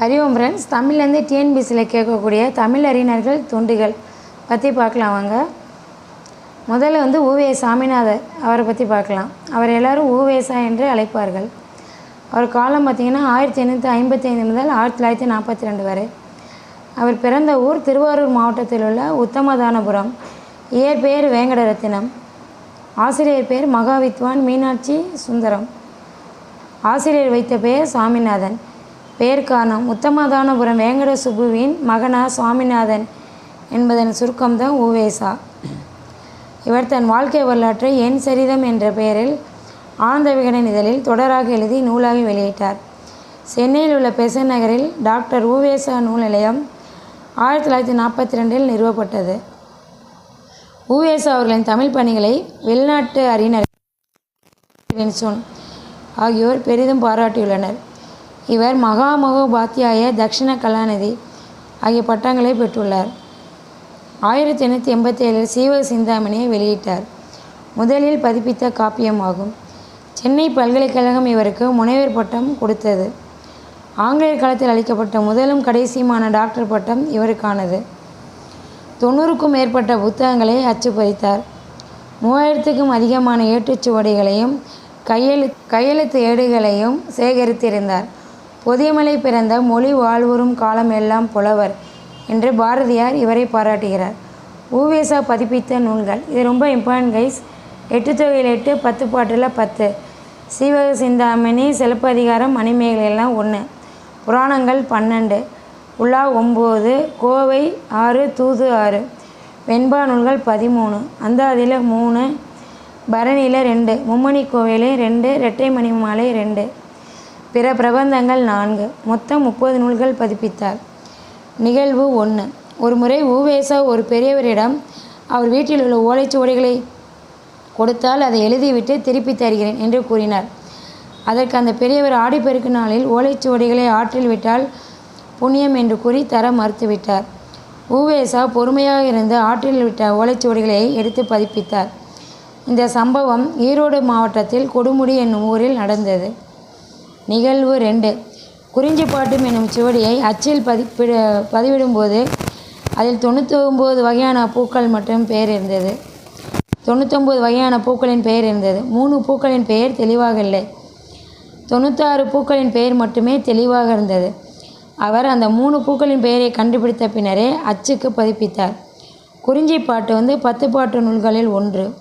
Hariom friends தமிழ்லேருந்து டிஎன்பிசியில் கேட்கக்கூடிய தமிழ் அறிஞர்கள் தொண்டுகள் பற்றி பார்க்கலாம் வாங்க. முதல்ல வந்து ஊவே சாமிநாதர் அவரை பற்றி பார்க்கலாம். அவர் எல்லாரும் ஊவேசா என்று அழைப்பார்கள். அவர் காலம் பார்த்திங்கன்னா ஆயிரத்தி எண்ணூற்றி ஐம்பத்தைந்து முதல் ஆயிரத்தி தொள்ளாயிரத்தி நாற்பத்தி ரெண்டு வரை. அவர் பிறந்த ஊர் திருவாரூர் மாவட்டத்தில் உள்ள உத்தமதானபுரம். இயற்பெயர் வேங்கடரத்தினம். ஆசிரியர் பெயர் மகாவித்வான் மீனாட்சி சுந்தரம். ஆசிரியர் வைத்த பெயர் சாமிநாதன். பெயர் காரணம் உத்தமதானபுரம் வேங்கட சுப்புவின் மகனா சுவாமிநாதன் என்பதன் சுருக்கம்தான் உவேசா இவர் தன் வாழ்க்கை வரலாற்றை என் சரிதம் என்ற பெயரில் ஆனந்த விகடன் இதழில் தொடராக எழுதி நூலாக வெளியிட்டார். சென்னையில் உள்ள பெசன் நகரில் டாக்டர் உவேசா நூல் நிலையம் ஆயிரத்தி தொள்ளாயிரத்தி நாற்பத்தி ரெண்டில் நிறுவப்பட்டது. உவேசா அவர்களின் தமிழ் பணிகளை வெளிநாட்டு அறிஞர் ஆகியோர் பெரிதும் பாராட்டியுள்ளனர். இவர் மகாமகோபாத்தியாய தக்ஷிண கலாநிதி ஆகிய பட்டங்களை பெற்றுள்ளார். ஆயிரத்தி எண்ணூற்றி எண்பத்தி ஏழில் சீவ சிந்தாமணியை வெளியிட்டார். முதலில் பதிப்பித்த காப்பியமாகும். சென்னை பல்கலைக்கழகம் இவருக்கு முனைவர் பட்டம் கொடுத்தது. ஆங்கிலேயர் காலத்தில் அளிக்கப்பட்ட முதலும் கடைசியுமான டாக்டர் பட்டம் இவருக்கானது. தொண்ணூறுக்கும் மேற்பட்ட புத்தகங்களை அச்சு பதித்தார் மூவாயிரத்துக்கும் அதிகமான ஏட்டுச்சுவடிகளையும் கையெழு கையெழுத்து ஏடுகளையும் சேகரித்திருந்தார். பொதியமலை பிறந்த மொழி வாழ்வுறும் காலம் எல்லாம் புலவர் என்று பாரதியார் இவரை பாராட்டுகிறார். ஊவேசா பதிப்பித்த நூல்கள். இது ரொம்ப இம்பார்ட்டன்ட் கைஸ் எட்டு தொகையில் எட்டு பத்து பாட்டில் பத்து. சீவக சிந்தாமணி சிலப்பதிகாரம் மணிமேகலை எல்லாம் ஒன்று புராணங்கள் பன்னெண்டு. உலா ஒம்பது கோவை ஆறு தூது ஆறு. வெண்பா நூல்கள் பதிமூணு. அந்தாதியில் மூணு பரணியில் ரெண்டு. மும்மணி கோவிலே ரெண்டு ரெட்டை மணி மாலை ரெண்டு. பிற பிரபந்தங்கள் நான்கு. மொத்தம் முப்பது நூல்கள் பதிப்பித்தார். நிகழ்வு ஒன்று ஒரு முறை ஊவேசா ஒரு பெரியவரிடம் அவர் வீட்டில் உள்ள ஓலைச்சுவடிகளை கொடுத்தால் அதை எழுதிவிட்டு திருப்பி தருகிறேன் என்று கூறினார். அதற்கு அந்த பெரியவர் ஆடிப்பெருக்கு நாளில் ஓலைச்சுவடிகளை ஆற்றில் விட்டால் புண்ணியம் என்று கூறி தர மறுத்துவிட்டார். ஊவேசா பொறுமையாக இருந்து ஆற்றில் விட்ட ஓலைச்சுவடிகளை எடுத்து பதிப்பித்தார். இந்த சம்பவம் ஈரோடு மாவட்டத்தில் கொடுமுடி என்னும் ஊரில் நடந்தது. நிகழ்வு ரெண்டு. குறிஞ்சிப்பாட்டும் என்னும் சுவடியை அச்சில் பதிப்பிட பதிவிடும்போது அதில் தொண்ணூற்றி வகையான பூக்கள் மட்டும் பெயர் இருந்தது. தொண்ணூத்தொம்பது வகையான பூக்களின் பெயர் இருந்தது. மூணு பூக்களின் பெயர் தெளிவாக இல்லை. தொண்ணூத்தாறு பூக்களின் பெயர் மட்டுமே தெளிவாக இருந்தது. அவர் அந்த மூணு பூக்களின் பெயரை கண்டுபிடித்த பின்னரே அச்சுக்கு பதிப்பித்தார். குறிஞ்சி பாட்டு வந்து பத்து பாட்டு நூல்களில் ஒன்று.